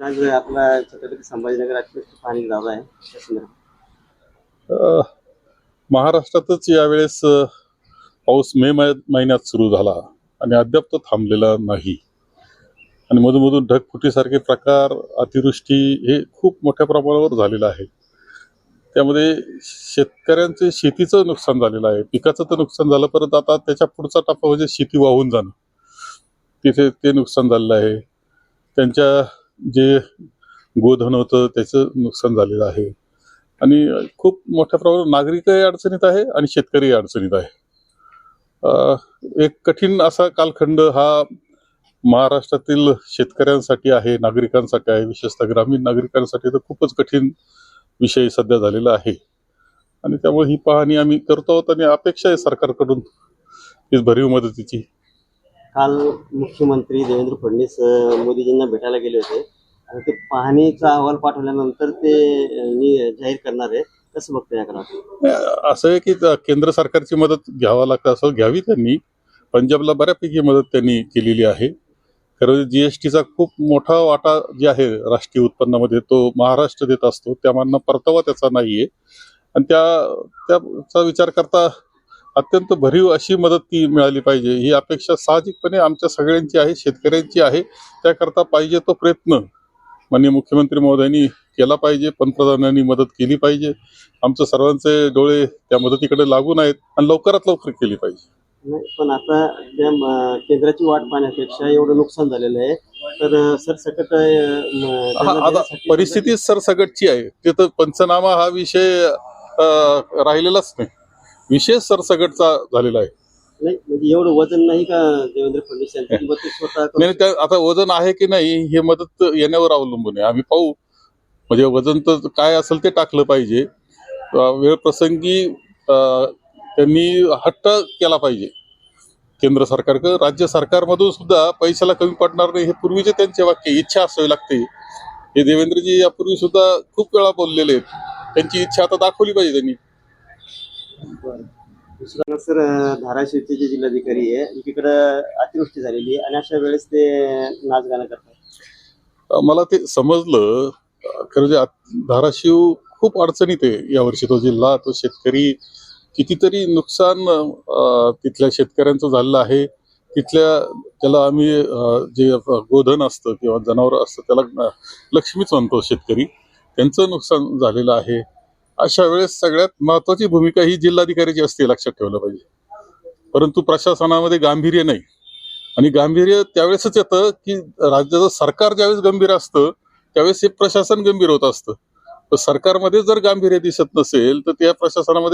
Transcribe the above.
आज आपला छत्रपती संभाजीनगर अतिवृष्टी पाणी आहे. अ, महाराष्ट्रातच यावेळेस अ, पाऊस मे महिन्यात सुरू झाला आणि अद्याप तो थांबलेला नाही. आणि मधूनमधून ढगफुटीसारखे प्रकार अतिवृष्टी हे खूप मोठ्या प्रमाणावर झालेलं आहे. त्यामध्ये शेतकऱ्यांचे शेतीचं नुकसान झालेलं आहे. पिकाचं तर नुकसान झालं परत आता त्याच्या पुढचा टप्पा म्हणजे शेती वाहून जाणं. तिथे ते नुकसान झालेलं आहे. त्यांच्या जे गोधन होतं त्याचं नुकसान झालेलं आहे. आणि खूप मोठ्या प्रमाणात नागरिकही अडचणीत आहे आणि शेतकरी अडचणीत आहे. एक कठीण असा कालखंड हा महाराष्ट्रातील शेतकऱ्यांसाठी आहे नागरिकांसाठी आहे विशेषतः ग्रामीण नागरिकांसाठी तर खूपच कठीण विषय सध्या झालेला आहे. आणि त्यामुळे ही पाहणी आम्ही करतो आहोत आणि अपेक्षा आहे सरकारकडून भरीव मदतीची. काल मुख्यमंत्री देवेंद्र फडणवीस मोदीजींना भेटायला गेले होते. आणि ते पाहणीचा अहवाल पाठवल्यानंतर ते मी जाहीर करणार आहे. कसं बघतं याकडे असं आहे की केंद्र सरकारची मदत घ्यावा लागतं असं घ्यावी त्यांनी. पंजाबला बऱ्यापैकी मदत त्यांनी केलेली आहे. खरं जीएसटीचा खूप मोठा वाटा जे आहे राष्ट्रीय उत्पन्नामध्ये तो महाराष्ट्र देत असतो. त्यामानं परतावा त्याचा नाहीये. आणि त्या त्याचा विचार करता अत्यंत भरीव अशी मदत ती मिळाली पाहिजे. ही अपेक्षा साहजिकपणे आमच्या सगळ्यांची आहे शेतकऱ्यांची आहे. त्याकरता पाहिजे तो प्रयत्न माननीय मुख्यमंत्री महोदयांनी केला पाहिजे पंतप्रधानांनी मदत केली पाहिजे. आमचं सर्वांचे डोळे त्या मदतीकडे लागून आहेत आणि लवकरात लवकर केली पाहिजे. पण आता त्या केंद्राची वाट पाहण्यापेक्षा एवढं नुकसान झालेलं आहे. तर सरसकट आता परिस्थिती सरसगटची आहे. तिथं पंचनामा हा विषय राहिलेलाच नाही. विषय सरसगटचा झालेला आहे. नाही म्हणजे एवढं वजन नाही का देवेंद्र फडणवीस यांचं? किंवा ते स्वतः करू नाही त्या आता वजन आहे की नाही हे मदत येण्यावर अवलंबून आहे. आम्ही पाहू. म्हणजे वजन तर काय असेल ते टाकलं पाहिजे. अं, वेळ प्रसंगी अं, त्यांनी हट्ट केला पाहिजे. केंद्र सरकार राज्य सरकारमधून सुद्धा पैशाला कमी पडणार नाही हे पूर्वीचे त्यांचे वाक्य इच्छा असावी लागते. हे देवेंद्रजी यापूर्वी सुद्धा खूप वेळा बोललेले आहेत. त्यांची इच्छा आता दाखवली पाहिजे त्यांनी. दुसरं सर धाराशिवचे जे जिल्हाधिकारी आहे एकीकडं अतिवृष्टी झालेली आहे आणि अशा वेळेस ते नाच गाणं करतात. मला ते समजलं खरं जे धाराशिव खूप अडचणीत आहे यावर्षी. तो जिल्हा तो शेतकरी कितीतरी नुकसान तिथल्या शेतकऱ्यांचं झालेलं आहे. तिथल्या त्याला आम्ही जे गोधन असतं किंवा जनावर असतं त्याला लक्ष्मीच म्हणतो शेतकरी. त्यांचं नुकसान झालेलं आहे. अशा वेळेस सगळ्यात महत्वाची भूमिका ही जिल्हाधिकाऱ्याची असते लक्षात ठेवलं पाहिजे. परंतु प्रशासनामध्ये गांभीर्य नाही. आणि गांभीर्य त्यावेळेसच येतं की राज्याचं सरकार ज्यावेळेस गंभीर असतं त्यावेळेस हे प्रशासन गंभीर होत असतं. तर सरकारमध्ये जर गांभीर्य दिसत नसेल तर त्या प्रशासनामध्ये